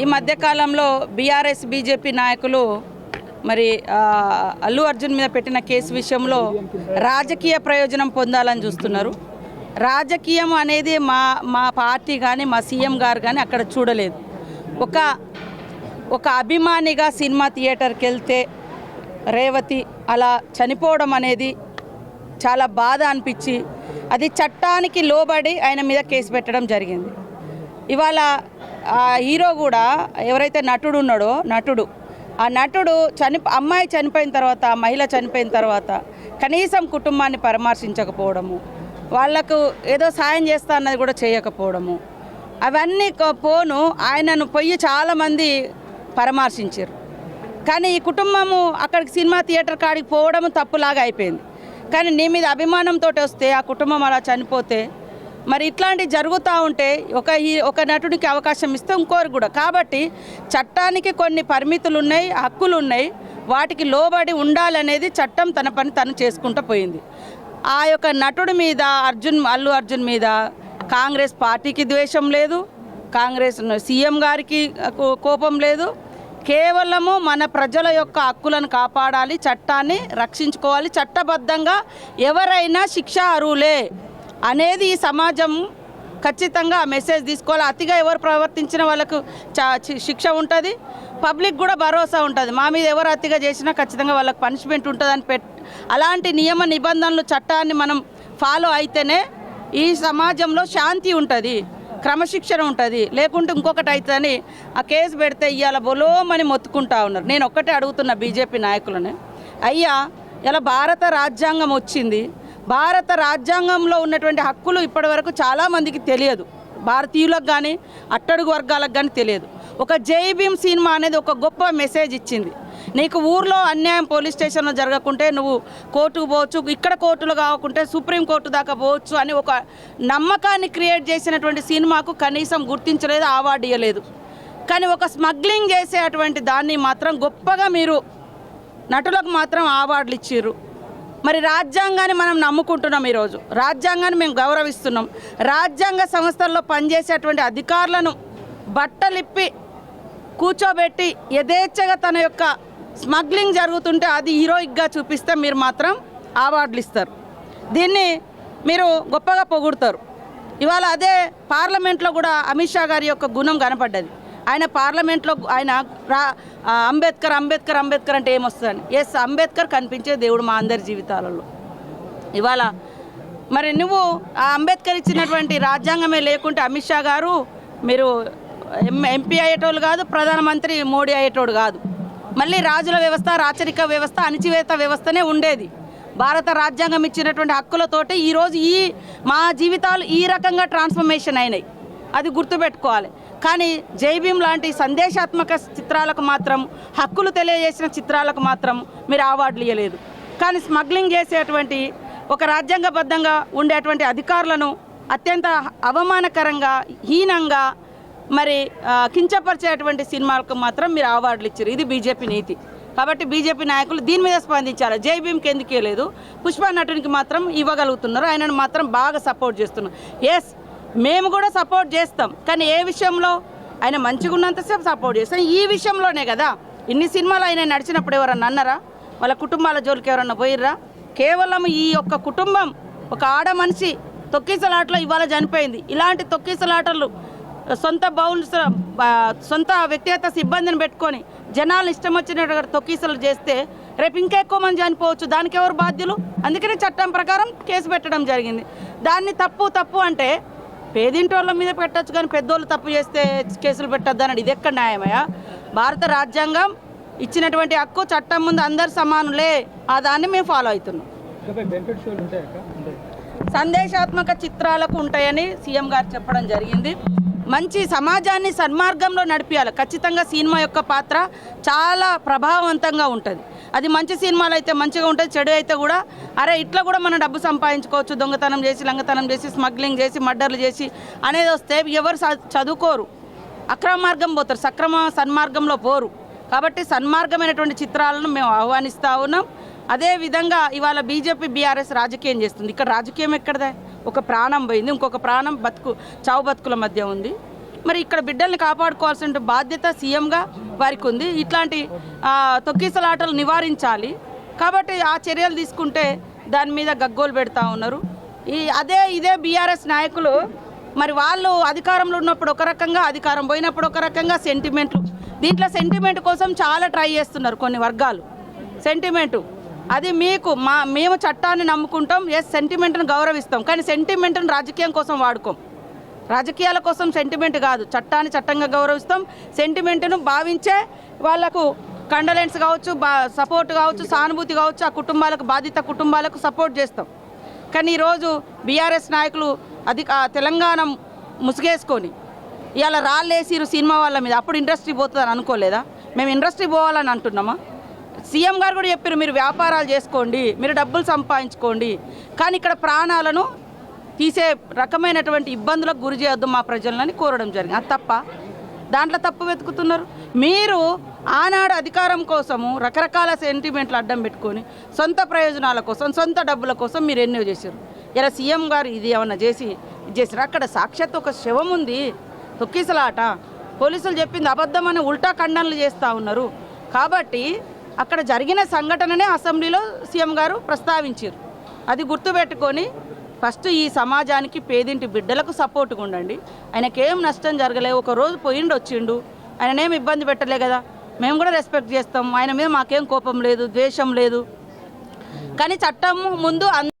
ఈ మధ్యకాలంలో BRS BJP నాయకులు మరి అల్లు అర్జున్ మీద పెట్టిన కేసు విషయంలో రాజకీయ ప్రయోజనం పొందాలని చూస్తున్నారు. రాజకీయం అనేది మా మా పార్టీ కానీ మా సీఎం గారు కానీ అక్కడ చూడలేదు. ఒక ఒక అభిమానిగా సినిమా థియేటర్కి వెళ్తే రేవతి అలా చనిపోవడం అనేది చాలా బాధ అనిపించి అది చట్టానికి లోబడి ఆయన మీద కేసు పెట్టడం జరిగింది. ఇవాళ ఆ హీరో కూడా ఎవరైతే నటుడు ఉన్నాడో నటుడు. ఆ నటుడు చని అమ్మాయి చనిపోయిన తర్వాత ఆ మహిళ చనిపోయిన తర్వాత కనీసం కుటుంబాన్ని పరామర్శించకపోవడము వాళ్ళకు ఏదో సాయం చేస్తా అన్నది కూడా చేయకపోవడము అవన్నీ పోను ఆయనను పొయ్యి చాలామంది పరామర్శించారు. కానీ ఈ కుటుంబము అక్కడికి సినిమా థియేటర్ కాడికి పోవడం తప్పులాగా అయిపోయింది. కానీ నీ మీద అభిమానంతో వస్తే ఆ కుటుంబం అలా చనిపోతే మరి ఇట్లాంటివి జరుగుతూ ఉంటే ఒక ఈ ఒక నటుడికి అవకాశం ఇస్తే ఇంకోరు కూడా. కాబట్టి చట్టానికి కొన్ని పరిమితులు ఉన్నాయి హక్కులు ఉన్నాయి వాటికి లోబడి ఉండాలనేది చట్టం తన పని తను చేసుకుంటూ పోయింది. ఆ యొక్క నటుడి మీద అర్జున్ అల్లు అర్జున్ మీద కాంగ్రెస్ పార్టీకి ద్వేషం లేదు. కాంగ్రెస్ సీఎం గారికి కోపం లేదు. కేవలము మన ప్రజల యొక్క హక్కులను కాపాడాలి చట్టాన్ని రక్షించుకోవాలి చట్టబద్ధంగా ఎవరైనా శిక్ష అరువులే అనేది ఈ సమాజం ఖచ్చితంగా ఆ మెసేజ్ తీసుకోవాలి. అతిగా ఎవరు ప్రవర్తించిన వాళ్ళకు చా- శిక్ష ఉంటుంది. పబ్లిక్ కూడా భరోసా ఉంటుంది. మా మీద ఎవరు అతిగా చేసినా ఖచ్చితంగా వాళ్ళకి పనిష్మెంట్ ఉంటుందని పెట్ అలాంటి నియమ నిబంధనలు చట్టాన్ని మనం ఫాలో అయితేనే ఈ సమాజంలో శాంతి ఉంటుంది. క్రమశిక్షణ ఉంటుంది. లేకుంటే ఇంకొకటి అవుతుందని ఆ కేసు పెడితే ఇవాళ బొలోమని మొత్తుకుంటా ఉన్నారు. నేను ఒక్కటే అడుగుతున్నా బీజేపీ నాయకులని. అయ్యా ఇలా భారత రాజ్యాంగం వచ్చింది. భారత రాజ్యాంగంలో ఉన్నటువంటి హక్కులు ఇప్పటివరకు చాలామందికి తెలియదు. భారతీయులకు కానీ అట్టడుగు వర్గాలకు కానీ తెలియదు. ఒక జై భీమ్ సినిమా అనేది ఒక గొప్ప మెసేజ్ ఇచ్చింది. నీకు ఊర్లో అన్యాయం పోలీస్ స్టేషన్లో జరగకుంటే నువ్వు కోర్టుకు పోవచ్చు ఇక్కడ కోర్టులు కాకుంటే సుప్రీం కోర్టు దాకా పోవచ్చు అని ఒక నమ్మకాన్ని క్రియేట్ చేసినటువంటి సినిమాకు కనీసం గుర్తించలేదు అవార్డు ఇవ్వలేదు కానీ ఒక స్మగ్లింగ్ చేసే అటువంటి దాన్ని మాత్రం గొప్పగా మీరు నటులకు మాత్రం అవార్డులు ఇచ్చారు మరి రాజ్యాంగాన్ని మనం నమ్ముకుంటున్నాం ఈరోజు. రాజ్యాంగాన్ని మేము గౌరవిస్తున్నాం. రాజ్యాంగ సంస్థల్లో పనిచేసేటువంటి అధికారులను బట్టలిప్పి కూర్చోబెట్టి యథేచ్ఛగా తన యొక్క స్మగ్లింగ్ జరుగుతుంటే అది హీరోయిక్గా చూపిస్తే మీరు మాత్రం అవార్డులు ఇస్తారు. దీన్ని మీరు గొప్పగా పొగుడతారు. ఇవాళ అదే పార్లమెంట్లో కూడా అమిత్ షా గారి యొక్క గుణం కనపడ్డది. ఆయన పార్లమెంట్లో ఆయన రా అంబేద్కర్ అంబేద్కర్ అంబేద్కర్ అంటే ఏమొస్తుందని? ఎస్ అంబేద్కర్ కనిపించే దేవుడు మా అందరి జీవితాలలో. ఇవాళ మరి నువ్వు ఆ అంబేద్కర్ ఇచ్చినటువంటి రాజ్యాంగమే లేకుంటే అమిత్ షా గారు మీరు ఎం ఎంపీ అయ్యేటోళ్ళు కాదు ప్రధానమంత్రి మోడీ అయ్యేటోడు కాదు. మళ్ళీ రాజుల వ్యవస్థ రాచరిక వ్యవస్థ అణిచివేత వ్యవస్థనే ఉండేది. భారత రాజ్యాంగం ఇచ్చినటువంటి హక్కులతోటి ఈరోజు ఈ మా జీవితాలు ఈ రకంగా ట్రాన్స్ఫర్మేషన్ అయినాయి. అది గుర్తుపెట్టుకోవాలి. కానీ జైభీం లాంటి సందేశాత్మక చిత్రాలకు మాత్రం హక్కులు తెలియజేసిన చిత్రాలకు మాత్రం మీరు అవార్డులు ఇవ్వలేదు కానీ స్మగ్లింగ్ చేసేటువంటి ఒక రాజ్యాంగబద్ధంగా ఉండేటువంటి అధికారులను అత్యంత అవమానకరంగా హీనంగా మరి కించపరిచేటువంటి సినిమాలకు మాత్రం మీరు అవార్డులు ఇచ్చారు. ఇది బీజేపీ నీతి. కాబట్టి బీజేపీ నాయకులు దీని మీద స్పందించారు జైభీంకి భీమ్కి ఎందుకు ఇవ్వలేదు పుష్ప నటునికి మాత్రం ఇవ్వగలుగుతున్నారు. ఆయనను మాత్రం బాగా సపోర్ట్ చేస్తున్నారు. ఎస్ మేము కూడా సపోర్ట్ చేస్తాం. కానీ ఏ విషయంలో? ఆయన మంచిగా ఉన్నంతసేపు సపోర్ట్ చేస్తాం ఈ విషయంలోనే కదా? ఇన్ని సినిమాలు ఆయన నడిచినప్పుడు ఎవరన్నా అన్నారా? వాళ్ళ కుటుంబాల జోలికి ఎవరన్నా పోయిర్రా? కేవలం ఈ యొక్క కుటుంబం ఒక ఆడ మనిషి తొక్కిసలాటలో ఇవాళ చనిపోయింది. ఇలాంటి తొక్కిసలాటలు సొంత బౌల్స్ సొంత వ్యక్తిగత సిబ్బందిని పెట్టుకొని జనాలు ఇష్టం వచ్చినట్టుగా తొక్కిసలు చేస్తే రేపు ఇంకా ఎక్కువ మంది చనిపోవచ్చు. దానికి ఎవరు బాధ్యులు? అందుకనే చట్టం ప్రకారం కేసు పెట్టడం జరిగింది. దాన్ని తప్పు తప్పు అంటే పేదింటోళ్ళ మీద పెట్టచ్చు కానీ పెద్దోళ్ళు తప్పు చేస్తే కేసులు పెట్టద్దు అన్నాడు ఇది ఎక్కడ న్యాయమయ్యా? భారత రాజ్యాంగం ఇచ్చినటువంటి హక్కు చట్టం ముందు అందరు సమానులే. ఆ దాన్ని మేము ఫాలో అవుతున్నాం. సందేశాత్మక చిత్రాలకు ఉంటాయని సీఎం గారు చెప్పడం జరిగింది. మంచి సమాజాన్ని సన్మార్గంలో నడిపించాలి ఖచ్చితంగా సినిమా యొక్క పాత్ర చాలా ప్రభావవంతంగా ఉంటుంది. అది మంచి సినిమాలు అయితే మంచిగా ఉంటుంది చెడు అయితే కూడా. అరే ఇట్లా కూడా మనం డబ్బు సంపాదించుకోవచ్చు. దొంగతనం చేసి లంగతనం చేసి స్మగ్లింగ్ చేసి మర్డర్లు చేసి అనేది వస్తే ఎవరు చ- చదువుకోరు. అక్రమ మార్గం పోతారు సక్రమ సన్మార్గంలో పోరు. కాబట్టి సన్మార్గమైనటువంటి చిత్రాలను మేము ఆహ్వానిస్తూ ఉన్నాం. అదే విధంగా ఇవాళ బీజేపీ బీఆర్ఎస్ రాజకీయం చేస్తుంది. ఇక్కడ రాజకీయం ఎక్కడదే? ఒక ప్రాణం పోయింది. ఇంకొక ప్రాణం బతుకు చావు బతుకుల మధ్య ఉంది. మరి ఇక్కడ బిడ్డల్ని కాపాడుకోవాల్సిన బాధ్యత సీఎంగా వారికి ఉంది. ఇట్లాంటి తొక్కిసలాటలు నివారించాలి. కాబట్టి ఆ చర్యలు తీసుకుంటే దాని మీద గగ్గోలు పెడతా ఉన్నారు. ఈ అదే ఇదే బీఆర్ఎస్ నాయకులు మరి వాళ్ళు అధికారంలో ఉన్నప్పుడు ఒక రకంగా అధికారం పోయినప్పుడు ఒక రకంగా సెంటిమెంట్లు. దీంట్లో సెంటిమెంట్ కోసం చాలా ట్రై చేస్తున్నారు కొన్ని వర్గాలు. సెంటిమెంటు. అది మీకు మా మేము చట్టాన్ని నమ్ముకుంటాం ఎస్ సెంటిమెంట్ను గౌరవిస్తాం. కానీ సెంటిమెంట్ను రాజకీయం కోసం వాడుకోం. రాజకీయాల కోసం సెంటిమెంట్ కాదు. చట్టాన్ని చట్టంగా గౌరవిస్తాం. సెంటిమెంట్ను భావించే వాళ్ళకు కండలెన్స్ కావచ్చు బా సపోర్ట్ కావచ్చు సానుభూతి కావచ్చు ఆ కుటుంబాలకు బాధిత కుటుంబాలకు సపోర్ట్ చేస్తాం. కానీ ఈరోజు బీఆర్ఎస్ నాయకులు అది ఆ తెలంగాణ ముసుగేసుకొని ఇవాళ రాళ్ళేసిరు సినిమా వాళ్ళ మీద. అప్పుడు ఇండస్ట్రీ పోతుందని అనుకోలేదా? మేము ఇండస్ట్రీ పోవాలని అంటున్నామా? సీఎం గారు కూడా చెప్పారు మీరు వ్యాపారాలు చేసుకోండి మీరు డబ్బులు సంపాదించుకోండి. కానీ ఇక్కడ ప్రాణాలను తీసే రకమైనటువంటి ఇబ్బందులకు గురి చేయొద్దు మా ప్రజలని కోరడం జరిగింది. అది తప్ప? దాంట్లో తప్పు వెతుకుతున్నారు? మీరు ఆనాడు అధికారం కోసము రకరకాల సెంటిమెంట్లు అడ్డం పెట్టుకొని సొంత ప్రయోజనాల కోసం సొంత డబ్బుల కోసం మీరు ఎన్నో చేశారు. ఇలా సీఎం గారు ఇది ఏమన్నా చేసి ఇది చేశారు? అక్కడ సాక్షాత్ ఒక శవం ఉంది. తొక్కిసలాట. పోలీసులు చెప్పింది అబద్ధమని ఉల్టా ఖండనలు చేస్తూ ఉన్నారు. కాబట్టి అక్కడ జరిగిన సంఘటననే అసెంబ్లీలో సీఎం గారు ప్రస్తావించారు. అది గుర్తుపెట్టుకొని ఫస్ట్ ఈ సమాజానికి పేదింటి బిడ్డలకు సపోర్ట్గా ఉండండి. ఆయనకేం నష్టం జరగలే ఒక రోజు పోయిండు వచ్చిండు. ఆయననేం ఇబ్బంది పెట్టలే కదా. మేము కూడా రెస్పెక్ట్ చేస్తాం. ఆయన మీద మాకేం కోపం లేదు ద్వేషం లేదు. కానీ చట్టం ముందు